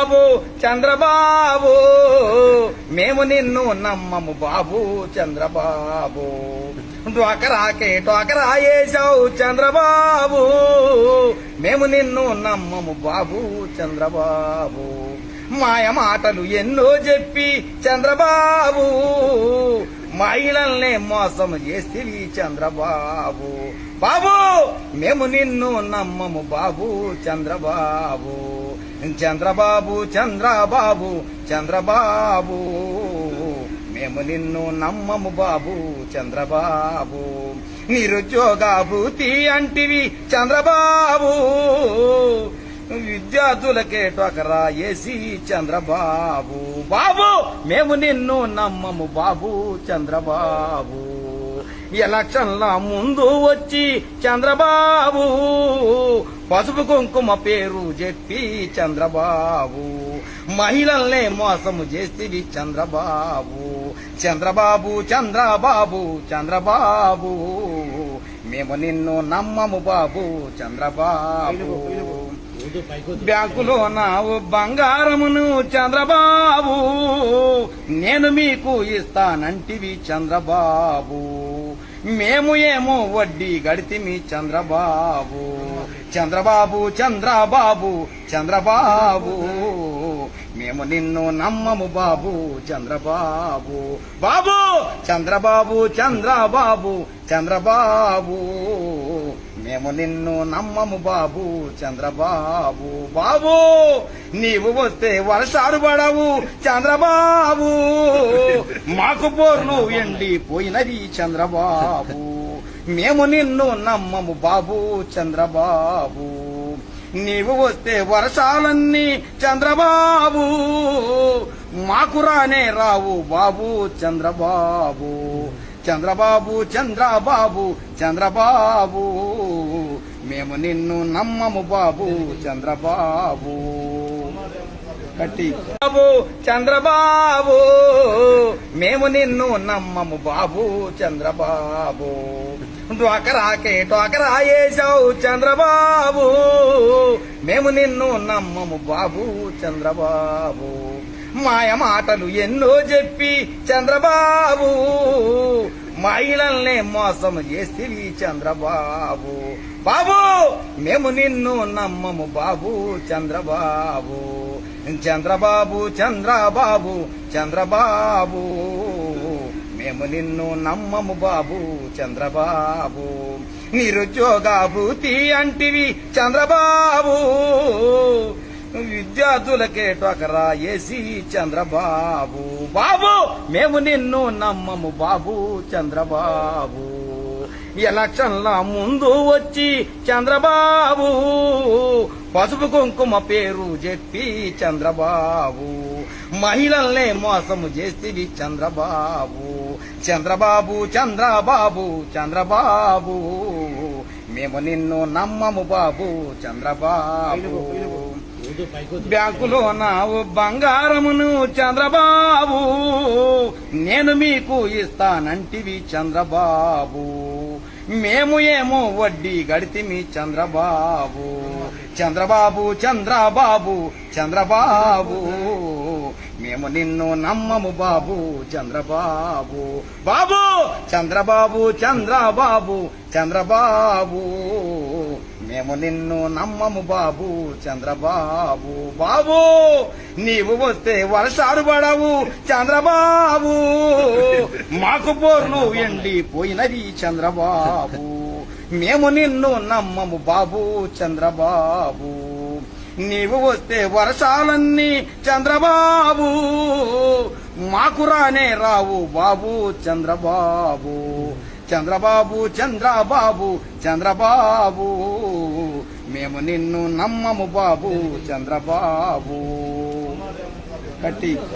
బాబు చంద్రబాబు మేము నిన్ను నమ్మము బాబు చంద్రబాబు. టోకరాకే డ్వాకరా వేశావు చంద్రబాబు. మేము నిన్ను నమ్మము బాబు చంద్రబాబు. మాయ మాటలు ఎన్నో చెప్పి చంద్రబాబు. మహిళల్నే మోసం చేస్తేవి చంద్రబాబు. బాబు మేము నిన్ను నమ్మము బాబు చంద్రబాబు. చంద్రబాబు చంద్రబాబు చంద్రబాబు. మేము నిన్ను నమ్మము బాబు చంద్రబాబు. నిరుద్యోగాభూతి అంటివి చంద్రబాబు. విద్యార్థులకే ఏసీ చంద్రబాబు. బాబు మేము నిన్ను నమ్మము బాబు చంద్రబాబు. ఎలక్షన్ల ముందు వచ్చి చంద్రబాబు. పసుపు కుంకుమ పేరు చెప్పి చంద్రబాబు. మహిళల్నే మోసము చేస్తేవి చంద్రబాబు. చంద్రబాబు చంద్రబాబు చంద్రబాబు. మేము నిన్ను నమ్మము బాబు చంద్రబాబు. బ్యాంకులో నా బంగారమును చంద్రబాబు నేను మీకు ఇస్తానంటివి చంద్రబాబు. మేము ఏమో వడ్డీ గడితిమి చంద్రబాబు. చంద్రబాబు చంద్రబాబు చంద్రబాబు. మేము నిన్ను నమ్మము బాబు చంద్రబాబు. బాబు చంద్రబాబు చంద్రబాబు చంద్రబాబు. మేము నిన్ను నమ్మము బాబు చంద్రబాబు. బాబు నీవు వస్తే వర్షాలు పడవు చంద్రబాబు. మాకు బోర్లు ఎండిపోయినది చంద్రబాబు. మేము నిన్ను నమ్మము బాబు చంద్రబాబు. నీవు వస్తే వర్షాలన్నీ చంద్రబాబు. మాకు రానే రావు బాబు చంద్రబాబు. చంద్రబాబు చంద్రబాబు చంద్రబాబు. మేము నిన్ను నమ్మము బాబు చంద్రబాబు. కట్టి. బాబు చంద్రబాబు. మేము నిన్ను నమ్మము బాబు చంద్రబాబు. డ్వాకరాకే డ్వాకరా వేశావు చంద్రబాబు. మేము నిన్ను నమ్మము బాబు చంద్రబాబు. మాయ మాటలు ఎన్నో చెప్పి చంద్రబాబు మహిళల్నే మోసం చేస్తేవి చంద్రబాబు. బాబు మేము నిన్ను నమ్మము బాబు చంద్రబాబు. చంద్రబాబు చంద్రబాబు చంద్రబాబు. మేము నిన్ను నమ్మము బాబు చంద్రబాబు. నిరుద్యోగాభూతి అంటివి చంద్రబాబు. విద్యార్థులకే టోకరా ఏసి చంద్రబాబు. బాబు మేము నిన్ను నమ్మము బాబు చంద్రబాబు. ఎలక్షన్ల ముందు వచ్చి చంద్రబాబు. పసుపు కుంకుమ పేరు చెప్పి చంద్రబాబు. మహిళల్నే మోసము చేస్తేవి చంద్రబాబు. చంద్రబాబు చంద్రబాబు చంద్రబాబు. మేము నిన్ను నమ్మము బాబు చంద్రబాబు. బ్యాంకులో నావు బంగారమును చంద్రబాబు నేను మీకు ఇస్తానంటివి చంద్రబాబు. మేము ఏమో వడ్డీ గడితిమి చంద్రబాబు. చంద్రబాబు చంద్రబాబు చంద్రబాబు. మేము నిన్ను నమ్మము బాబు చంద్రబాబు. బాబు చంద్రబాబు చంద్రబాబు చంద్రబాబు. మేము నిన్ను నమ్మము బాబు చంద్రబాబు. బాబు నీవు వస్తే వర్షాలు పడవు చంద్రబాబు. మాకు బోర్లు ఎండిపోయినది చంద్రబాబు. మేము నిన్ను నమ్మము బాబు చంద్రబాబు. నీవు వస్తే వర్షాలన్నీ చంద్రబాబు. మాకు రానే రావు బాబు చంద్రబాబు. చంద్రబాబు చంద్రబాబు చంద్రబాబు. మేము నిన్ను నమ్మము బాబు చంద్రబాబు. కట్టి.